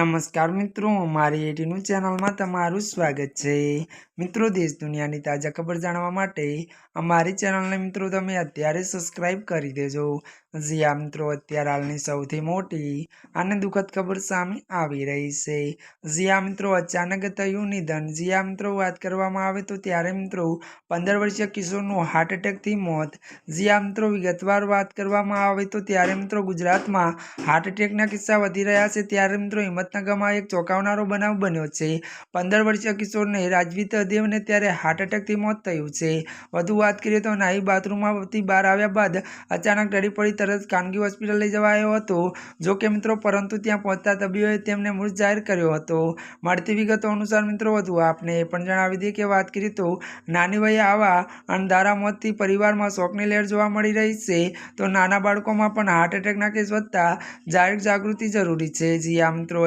નમસ્કાર મિત્રો, મારી એટીનું ચેનલમાં તમારું સ્વાગત છે. મિત્રો, દેશ દુનિયાની તાજા ખબર જાણવા માટે અમારી ચેનલને મિત્રો તમે અત્યારે સબસ્ક્રાઈબ કરી દેજો. જી આ મિત્રો, અત્યારે હાલની સૌથી મોટી અને દુઃખદ ખબર સામે આવી રહી છે. જી મિત્રો, અચાનક થયું નિધન. જી મિત્રો, વાત કરવામાં આવે તો ત્યારે મિત્રો પંદર વર્ષીય કિશોરનું હાર્ટ એટેકથી મોત. જી આ મિત્રો, વિગતવાર વાત કરવામાં આવે તો ત્યારે મિત્રો ગુજરાતમાં હાર્ટ એટેકના કિસ્સા વધી રહ્યા છે. ત્યારે મિત્રો હિંમતનગરમાં એક ચોંકાવનારો બનાવ બન્યો છે. પંદર વર્ષીય કિશોરને રાજવી દેવને ત્યારે હાર્ટ એટેકથી મોત થયું છે. વધુ વાત કરીએ તો નાહી બાથરૂમમાંથી બહાર આવ્યા બાદ અચાનક ડરી પડી તરત ખાનગી હોસ્પિટલ લઈ જવાયો હતો. જો કે મિત્રો, પરંતુ ત્યાં પહોંચતા તબીબોએ તેમને મૃત જાહેર કર્યો હતો. મળતી વિગતો અનુસાર મિત્રો, વધુ આપને એ પણ જણાવી દઈએ કે વાત કરીએ તો નાની વયે આવા અણધારા મોતથી પરિવારમાં શોકની લહેર જોવા મળી રહી છે. તો નાના બાળકોમાં પણ હાર્ટ એટેકના કેસ વધતા જાહેર જાગૃતિ જરૂરી છે. જી આ મિત્રો